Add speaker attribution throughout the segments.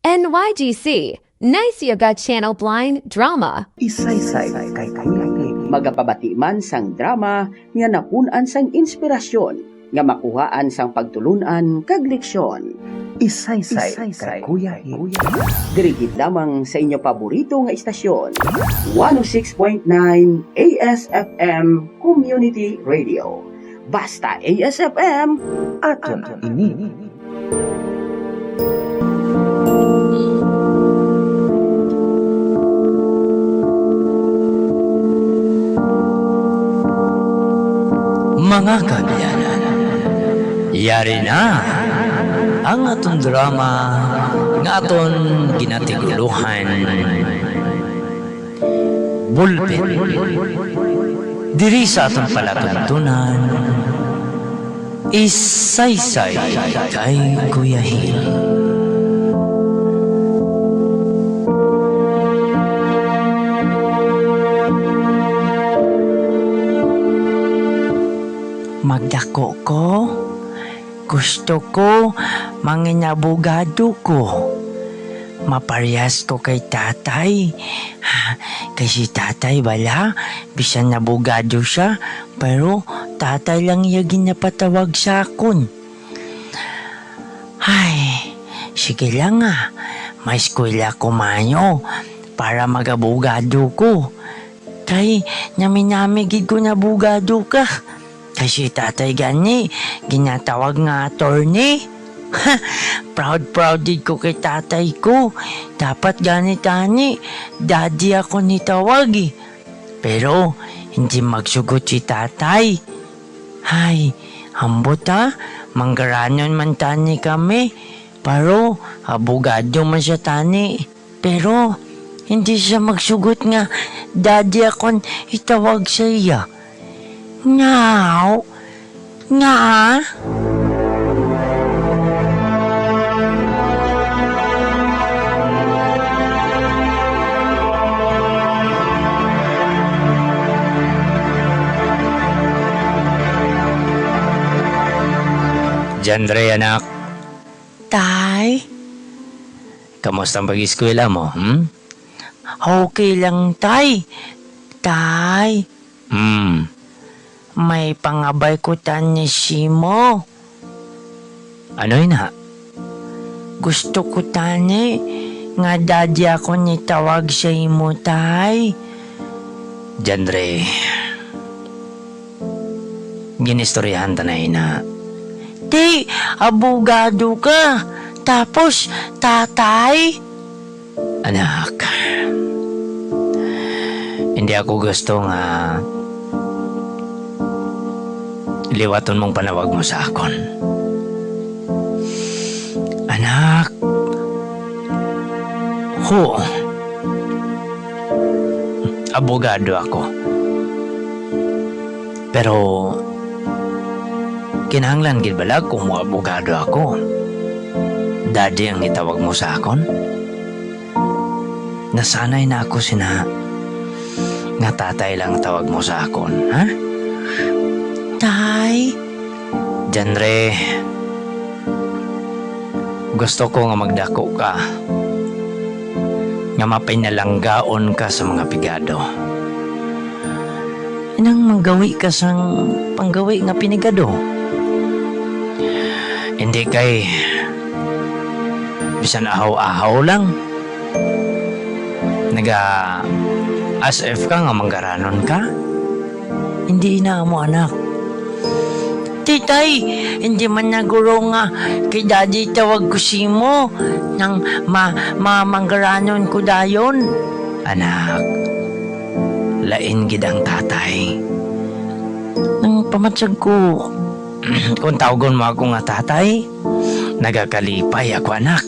Speaker 1: NYGC, Nice Yoga Channel Blind Drama.
Speaker 2: Isaysay kay Kuya
Speaker 3: magapabati man sang drama nga napunan sang inspirasyon nga makuhaan sang pagtulunan kag leksyon.
Speaker 2: Isaysay kay Kuya
Speaker 3: Dirigid lamang sa inyo paborito nga istasyon. 106.9 ASFM Community Radio. Basta ASFM,
Speaker 2: Aton ini
Speaker 4: Mga kabyanan, yari na ang aton drama nga aton ginatiguluhan. Bulpin. Diri sa aton palatuntunan, isaysay kay Kuya Hil. Magdako ko. Gusto ko manginabugado ko. Maparehas ko kay tatay. Kasi tatay bala, bisan nabugado siya, pero tatay lang iya ginapatawag sa akon. Ay, sige lang ah. May eskwela ko mayo para magabugado ko. Kay naminamigid ko na bugado ka. Kasi tatay gani, ginatawag nga attorney. Ha, proud proud din ko kay tatay ko. Dapat gani tani, daddy ako ni tawag eh. Pero, hindi magsugot si tatay. Hay, ambot ha, manggaranon man tani kami. Pero, abogado man siya tani. Pero, hindi siya magsugot nga, daddy akong itawag sa iya. Ngaw? Nga? Jandre, anak. Tay? Kamusta ang pag-eskwela mo, hmm? Okay lang, tay. Tay, Hmm, may pangabay ko tan ni Simo. Ano yun ha? Gusto ko tani nga daddy ako ni tawag sa imo tay. Jandre, ginistoryahan ta na ina. Di, abogado ka. Tapos, tatay. Anak, hindi ako gusto nga liwaton mong panawag mo sa akon. Anak, ho, abogado ako. Pero, kinahanglan gid bala kung mo abogado ako. Daddy ang itawag mo sa akon? Nasanay na ako sina nga tatay lang tawag mo sa akon, ha? Tay? Janre, gusto ko nga magdako ka. Nga mapinalanggaon ka sa mga pigado. Inang manggawi ka sang panggawi nga pinigado. Hindi kay bisan ahaw-ahaw lang. Naga as if ka nga manggaranon ka. Hindi na mo anak. Titay, hindi man naguro nga kay daddy tawag ko si mo nang ma mamanggaranon ko dayon. Anak, lain gid ang tatay. Nang pamatsag ko, kung tawagon mo ako nga tatay, nagakalipay ako anak.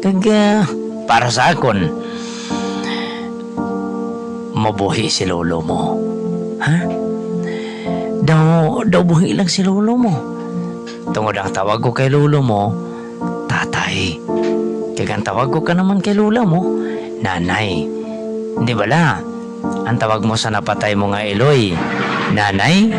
Speaker 4: Kaga, para sa akon, mabuhi si lolo mo. Ha? Daw, daw buhi lang si lolo mo. Tungod ang tawag ko kay lolo mo, tatay. Kaya ang tawag ko ka naman kay lolo mo, nanay. Hindi bala? Ang tawag mo sa napatay mo nga Eloy, nanay?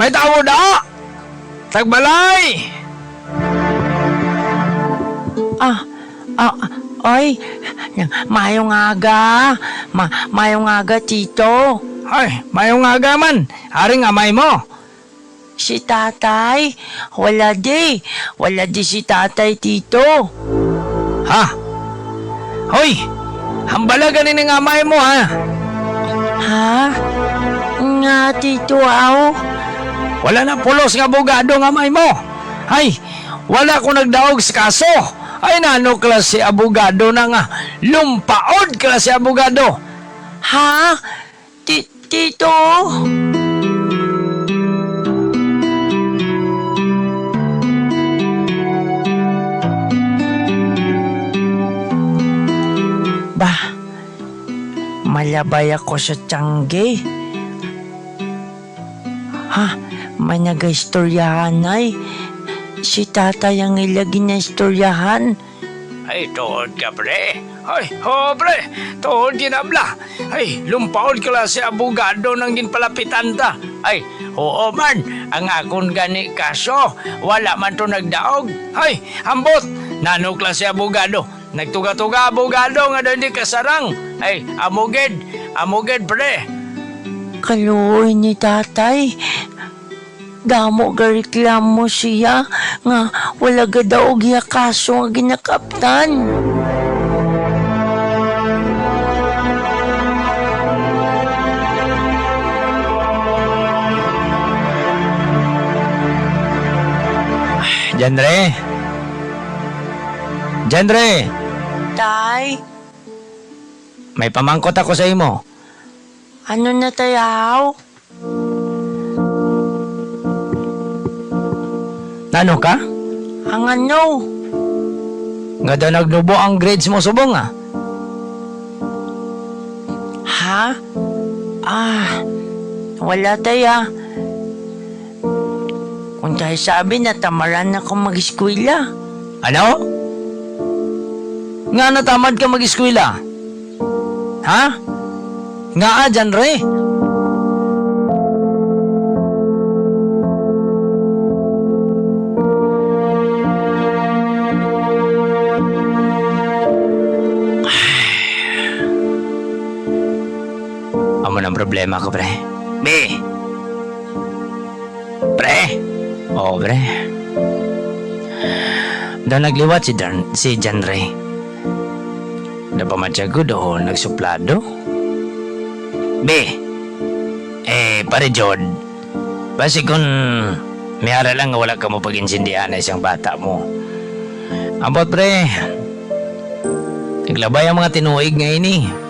Speaker 5: May tao da! Tagbalay!
Speaker 4: Ah, ah, ay, mayong aga. Ma, mayong aga, tito.
Speaker 5: Ay, mayong aga man. Haring amay mo.
Speaker 4: Si tatay, wala di. Wala di si tatay, tito.
Speaker 5: Ha? Hoy! Hambala ganin ng amay mo ha.
Speaker 4: Ha? Nga, tito, aw.
Speaker 5: Wala na pulos nga abogado nga amay mo. Ay, wala ko nagdaog sa kaso. Ay, nano klase abogado na nga. Lumpaod klase abogado.
Speaker 4: Ha? Ti tito? Bah, malabay ako sa tiyangge. Ha, may nag-istoryahan ay. Si tatay ang ilagi na istoryahan.
Speaker 5: Ay, tuhod ka, pre. Ay, ho, pre. Tuhod ginabla. Ay, lumpaod klase abogado nang ginpalapitan ta. Ay, oo man. Ang akon gani kaso, wala man to nagdaog. Ay, ambot. Nano klase abogado. Nagtuga-tuga abogado nga daw hindi kasarang. Ay, amugid. Amugid, pre.
Speaker 4: Kaluoy ni tatay. Damo ga reklamo siya nga wala ga daw giya kaso nga ginakaptan.
Speaker 5: Genre. Genre,
Speaker 4: Tay,
Speaker 5: may pamangkot ako sa imo.
Speaker 4: ano na tayaw?
Speaker 5: Nano ka?
Speaker 4: Ang ano?
Speaker 5: Nga daw nagnubo ang grades mo subong ah.
Speaker 4: Ha? Ah, wala taya. Kung tayo sabi na tamaran na akong mag-eskwela.
Speaker 5: Ano? Nga natamad ka mag-eskwela? Ha? Nga a, dyan re. Problema ko, pre. Be! Pre! Oo, pre. Da nagliwat si Dan, si Jan Ray. Da pamatyago do nagsuplado. Be. Eh, pare Jod. Basi kung may ara lang wala ka mo pag-insindihan isang bata mo. Ambot pre. Naglabay ang mga tinuig nga ini.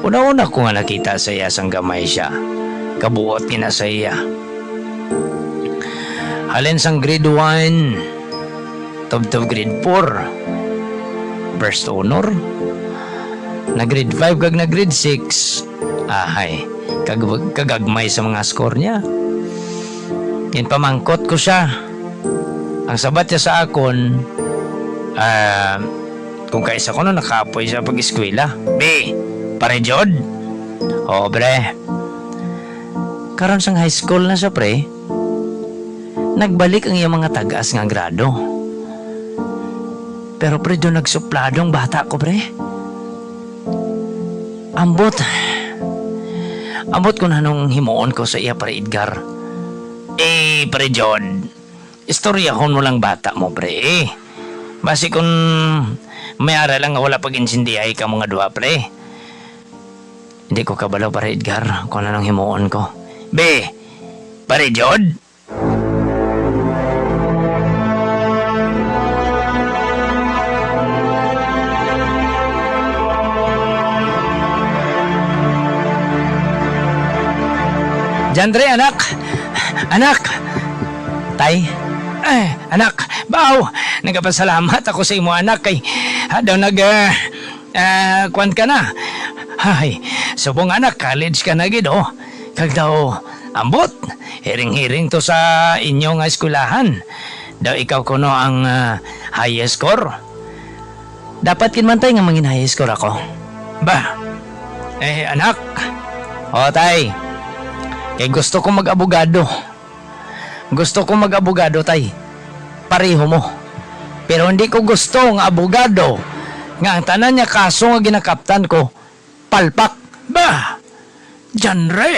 Speaker 5: Una-una ko nga nakita sa iya sang gamay siya. Kabuot niya sa iya. Halin sang grade 1, Tub-tub grade 4. First honor. Na grade 5 kag na grade 6. Ahay, kag kagagmay sa mga score niya. Yan pamangkot ko siya. Ang sabat niya sa akon, ah, kung kaisa ko no nakapoy sa pag-eskwela. B, pare Jod. O, bre. Karon sang high school na siya, pre. Nagbalik ang iyang mga tagas nga grado. Pero pre, doon nagsupladong bata ko, pre. Ambot. Ambot ko na nung himuon ko sa iya, pre Edgar. Eh, pre John. Istoryahon mo lang bata mo, pre. Eh, basi kung may ara lang wala pag-insindihay ka mga duha, pre. Hindi ko kabalaw, pare Edgar, kung anong himuon ko. Be, pare Jod? Jandre, anak! Anak! Tay? Eh, anak, baw! Nagapasalamat ako sa imo anak kay daw nag uh, uh, kwan ka na. Hay, subong anak, college ka na gid oh. Kag daw, ambot, hiring-hiring to sa inyo nga eskwelahan. Daw ikaw kuno ang ah, highest score. Dapat kinmantay nga mangin highest score ako. Ba, eh anak, o tay, kay gusto ko mag-abogado. Gusto ko mag-abogado, tay. Pareho mo. Pero hindi ko gusto nga abogado nga ang tanan niya kaso nga ginakaptan ko. Palpak. Ba? Genre.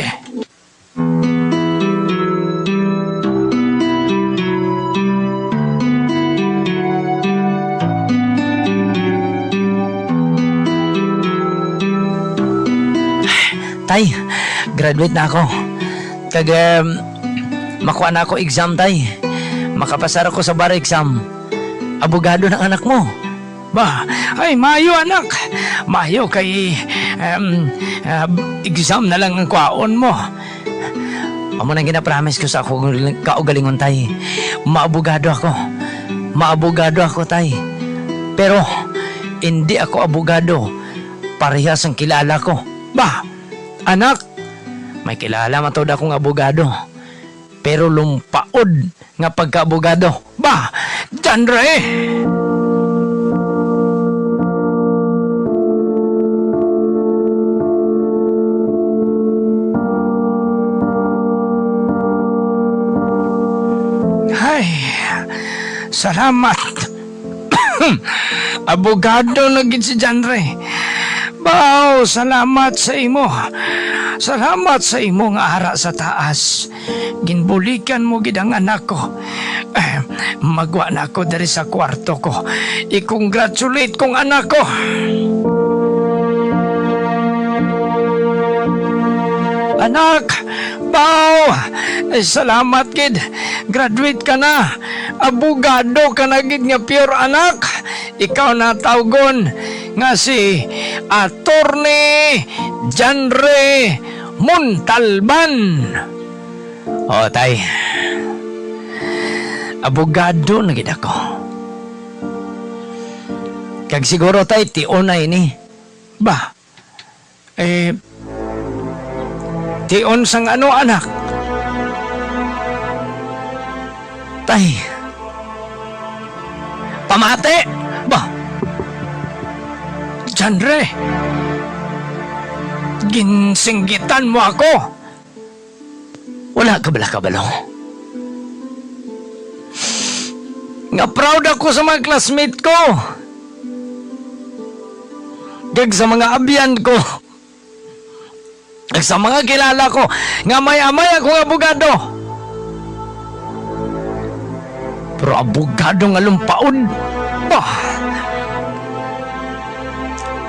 Speaker 5: Tay, graduate na ako. Kag, um, makuha na ako exam, tay. Makapasar ako sa bar exam. Abogado ng anak mo. Ba, ay mayo anak. Mayo kay um, uh, exam na lang ang kwaon mo. Amo nang ginapromise ko sa ako kaugalingon tay. Maabogado ako. Maabogado ako tay. Pero hindi ako abogado. Parehas ang kilala ko. Ba, anak, may kilala matod akong abogado. Pero lumpaod nga pagkaabogado. Ba, genre! Ay, salamat. Abogado na gid si Janre. Bao, salamat sa imo. Salamat sa imo nga ara sa taas. Ginbulikan mo gid ang anak ko. Eh, magwa na ako diri sa kwarto ko. I-congratulate kong anak ko. Anak, eh, salamat kid. Graduate ka na. Abogado ka na gid nga pure anak. Ikaw na tawgon nga si Attorney Janre Montalban. O, tay. Abogado na gid ako. Kag siguro tay, tion na ini. Ba, eh, tion sang ano anak? Tay, pamate! Ba, Janre, ginsinggitan mo ako. Wala ka bala kabalo. Nga proud ako sa mga classmate ko. Gag sa mga abyan ko. Sa mga kilala ko. Nga may-amay akong abogado. Pero abogado nga lumpaon. Bah!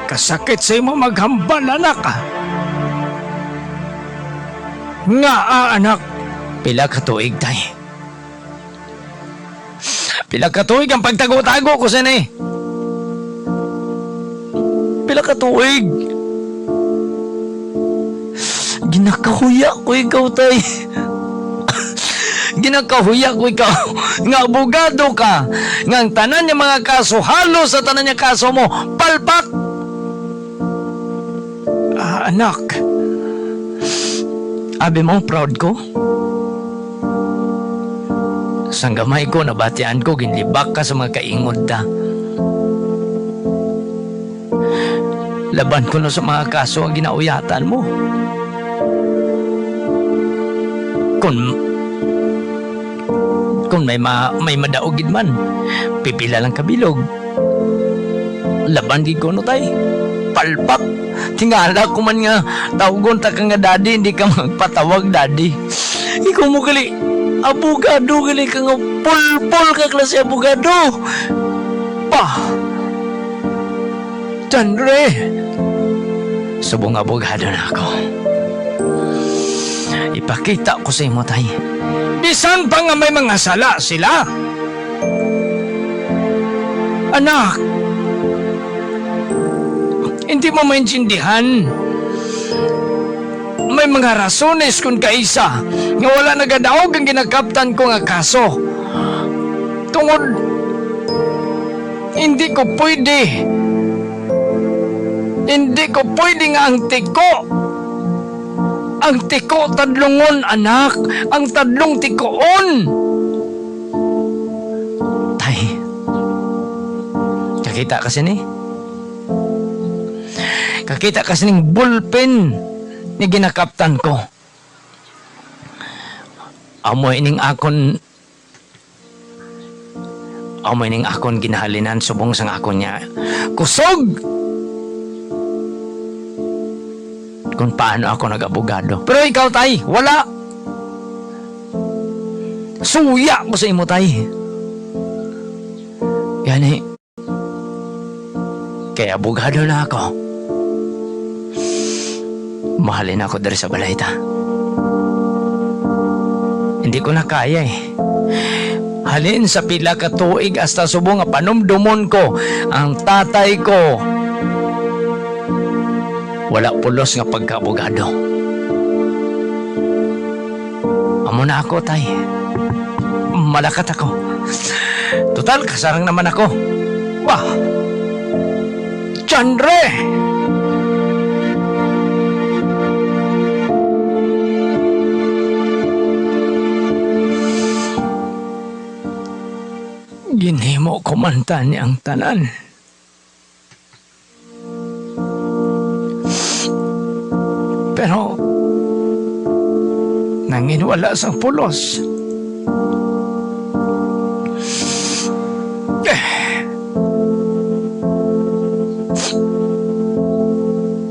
Speaker 5: Kasakit sa imo maghambal, anak. Nga, ah, anak. Pila ka tuig, tay. Pila ka tuig ang pagtago-tago ko sa ni. Pila ka tuig. Ginakahuya ko ikaw, tay. Ginakahuya ko ikaw. Nga abogado ka. Nga ang tanan niya mga kaso halos sa tanan niya kaso mo. Palpak! Ah, anak. Abi mo proud ko? Sang gamay ko nabatian ko ginlibak ka sa mga kaingod ta. Laban ko na sa mga kaso ang ginauyatan mo kung kung may ma, may madaogid man pipila lang kabilog. Laban gid ko no tay? Palpak! Tingala ko man nga tawgon ta ka nga daddy hindi ka magpatawag daddy. Ikaw mo gali abogado gali ka nga pulpul ka klase abogado. Pa! Tandre subong abogado na ako ipakita ko sa imo tay bisan pa nga may mga sala sila anak hindi mo maintindihan. May mga rasones kung kaisa nga wala nagadaog ang ginakaptan ko nga kaso. Tungod, hindi ko pwede. Hindi ko pwede nga ang tiko. Ang tiko tadlungon, anak. Ang tadlong tikoon. Tay, kakita kasi ni. Kakita kasi ng bullpen ni ginakaptan ko. Amoy ning akon Amoy ning akon ginahalinan subong sang akon niya. Kusog! Kung paano ako nag-abogado. Pero ikaw, tay, wala. Suya mo sa imo, tay. Yani, kaya abogado na ako. Mahalin ako dari sa balay ta. Hindi ko na kaya eh. Halin sa pila ka tuig hasta subong nga panumdumon ko ang tatay ko. Wala pulos nga pagkaabogado. Amo na ako, tay. Malakat ako. Total, kasarang naman ako. Wah! Chandre! Ginhimo ko man ang tanan. Nanginwala sa pulos.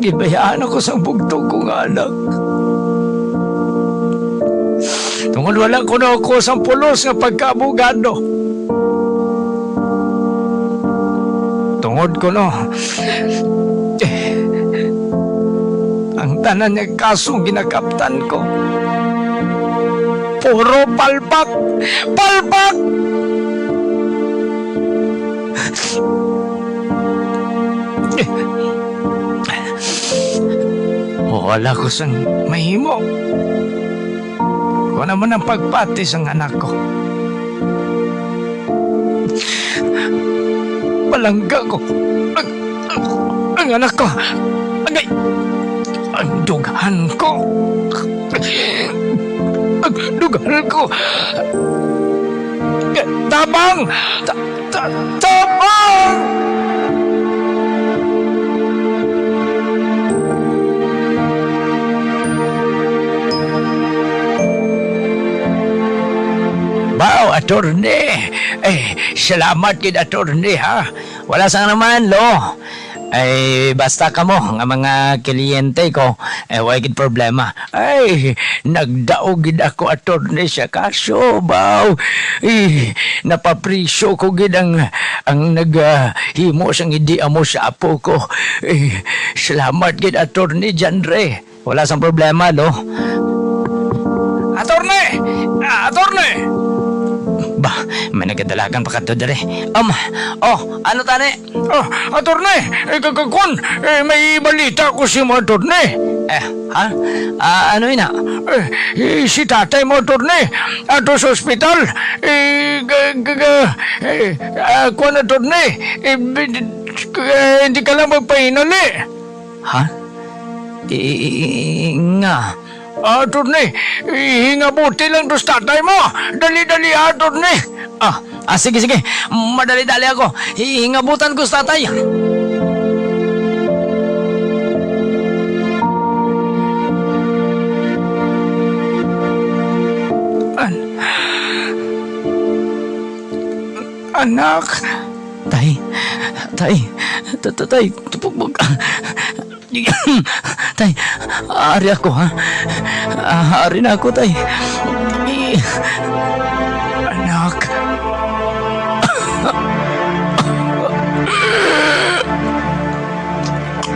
Speaker 5: Gibayaan ako sa bugtong kong anak. Tungod wala ko na ako sa pulos nga pagkaabogado. Tungod ko no. Ang tanan niya kasong ginakaptan ko. Puro palpak! Palpak! Wala ko sang mahimo. Kung naman ang pagpati sang anak ko. Palangga ko. Ang, ang, ang anak ko. Agay. Ang dugahan ko. Dugahan ko. Tabang! Ta, ta, tabang! Bao, attorney. Eh, salamat kid attorney ha. Wala sang naman lo. Ay, basta ka mo, nga mga kliyente ko, eh, wala gid problema. Ay, nagdaog gid ako attorney sa kaso, baw. Eh, napapresyo ko gid ang, ang naghimo sang idea mo sa apo ko. Eh, salamat gid attorney Janre. Wala sang problema, lo. Attorney! Ah, attorney! Nagadalagan pa ka to dere. Um, oh, ano tani? Oh, attorney, eh, kagakon, eh, may balita ko si mo, attorney. Eh, ha? Ah, ano ina? Eh, eh, si tatay mo, attorney, ato sa ospital. Eh, g- g- g- eh, ah, kuwan, attorney, eh, eh, hindi ka lang magpahinali. Ha? I- nga. Ah, Attorney, hinga buti lang to sa tatay mo. Dali-dali, attorney. Ah, ah, sige, sige. Madali-dali ako. Hingabutan ko sa tatay. An Anak. Tay, tay, tay, tupugbog. tay, ari ako ha. Ah, ari na ako, tay. Eh, Anak.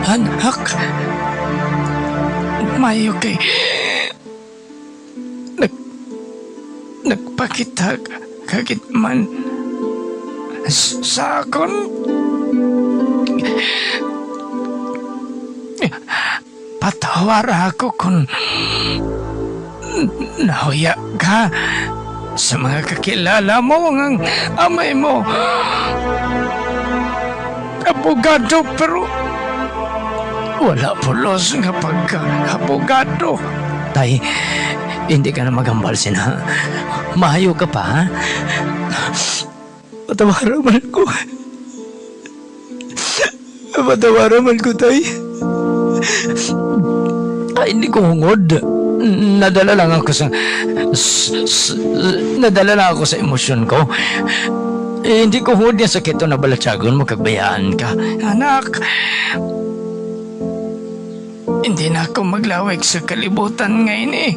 Speaker 5: Anak. Mayo kay... Nag... Nagpakita ka- kagit man sa akon. Patawar ako kung nahuya ka sa mga kakilala mo ng amay mo. Abogado pero wala pulos nga pagka-abogado. Tay, hindi ka na magambal sina. Mahayo ka pa, ha? Patawaran man ko. Patawaran man ko, tay. Ay, hindi ko hungod. nadala lang ako sa, s- s- nadala lang ako sa emosyon ko. Eh, hindi ko hud niya sakit na balatsagon mo kagbayaan ka. Anak, hindi na ako maglawig sa kalibutan ngayon eh.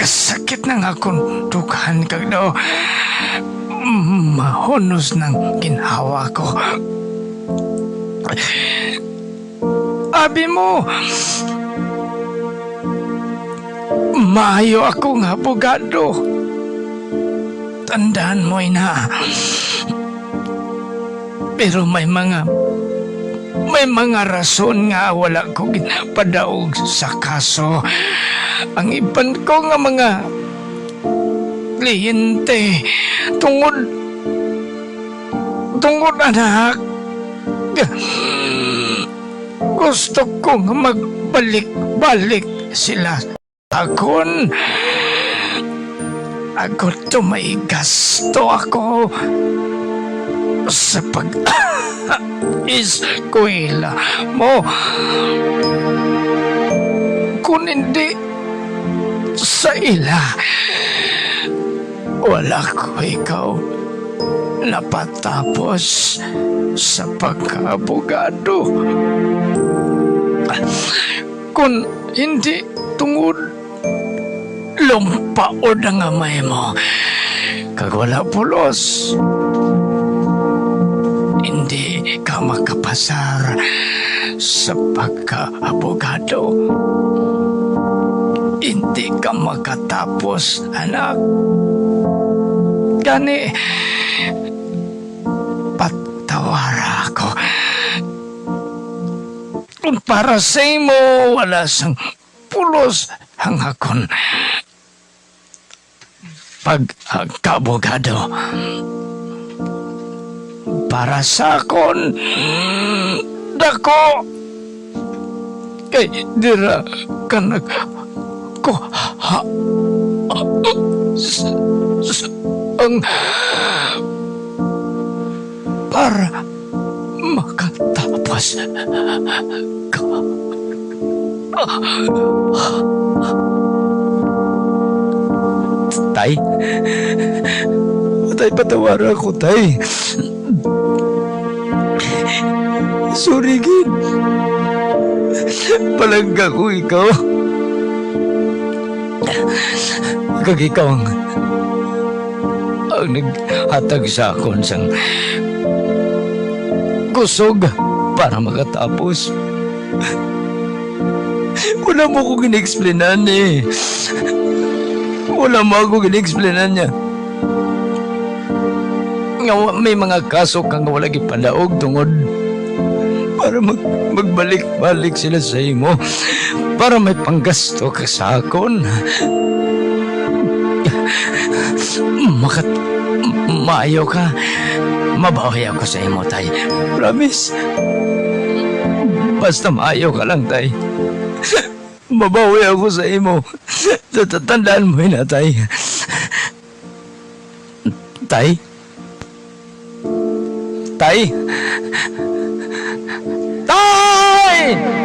Speaker 5: Sakit na nga akong dukahan kag daw. Mahunos ng ginhawa ko. Abi mo, maayo ako nga abogado. Tandaan mo na. Pero may mga may mga rason nga wala ko ginapadaog sa kaso. Ang iban ko nga mga kliyente tungod tungod anak gusto ko nga magbalik-balik sila akon ako to may gasto ako sa pag eskwela mo. Kung hindi sa ila wala ko ikaw napatapos sa pagkaabogado. Kung hindi tungod lumpaod ang amay mo. Kag wala pulos. Hindi ka makapasar sa pagkaabogado. Hindi ka makatapos anak. Gani patawara ako. Para sa imo wala sang pulos ang akon pagkabogado para sa akon dako. Kay dira ka nag ko ha, s- s- ang para makatapos. ka Tay? Tay, patawara ako, Tay. Sorry, Gid. Palangga ko ikaw. Kag ikaw ang ang naghatag sa akon sang kusog para makatapos. Wala mo ko gina-explainan eh. Wala mo ako gina-explainan niya. Nga may mga kaso kang wala gipadaog tungod para mag magbalik-balik sila sa imo para may panggasto ka sa akon. Makat maayo ka. Mabawi ako sa imo, tay. Promise. Basta maayo ka lang, tay. Mabawi ako sa imo. Tatatandaan mo yun, ah, tay. Tay? Tay? Tay!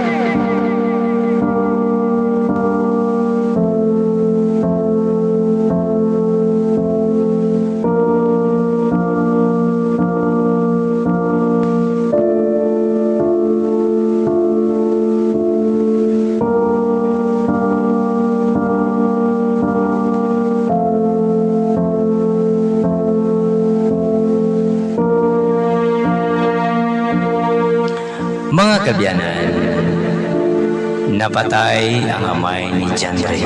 Speaker 5: Kabyanan, napatay ang amay ni Jandre.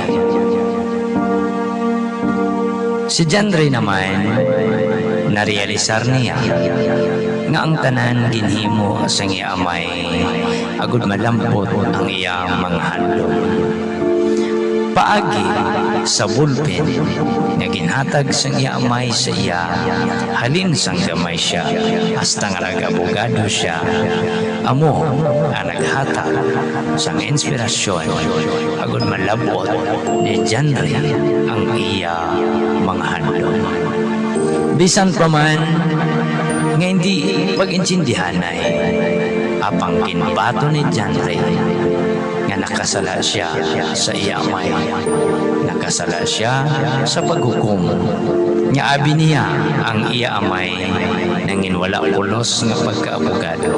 Speaker 5: Si Jandre naman, narealisar niya nga ang tanan ginhimo sa amay agud malampot ang iyang mga handom. Paagi sa bulpen nga ginhatag sa iya amay sa iya. Halin sang gamay siya hasta nga nagabogado siya. Amo ang naghatag sang inspirasyon. Agud malabot ni Janre ang iya mga handom. Bisan pa man nga hindi pag-intindihan ay apang ginbato ni nga nakasala siya sa iyamay. Nakasala siya sa paghukom. Nga abi niya ang iyamay nangin wala pulos nga pagkaabogado.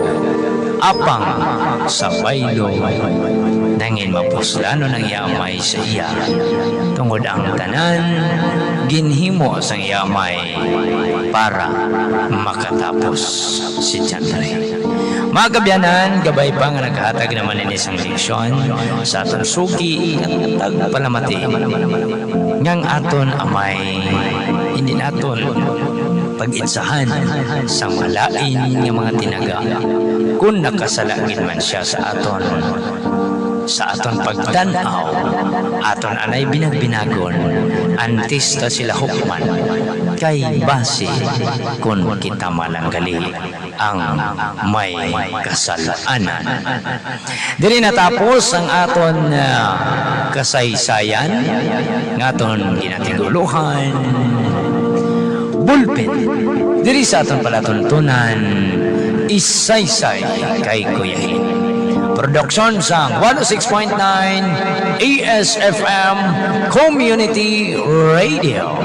Speaker 5: Apang sa baylo nangin mapuslano ng iyamay sa iya. Tungod ang tanan, ginhimo sa iyamay para makatapos si John Ray. Mga kabyanan, gabay pa nga naghahatag naman ni isang leksyon sa atong suki at tagpalamati. Ngang aton amay hindi naton pag-itsahan sa malain nga mga tinaga kung nakasalagin man siya sa aton sa aton pagtanaw aton anay binagbinagon antes ta sila hukman kay base kung kita malanggali ang may kasalanan dili natapos ang aton ah, kasaysayan. Ng aton ginatiguluhan bulpen diri sa aton palatuntunan isaysay kay kuyahin Production sa 106.9 ASFM Community Radio.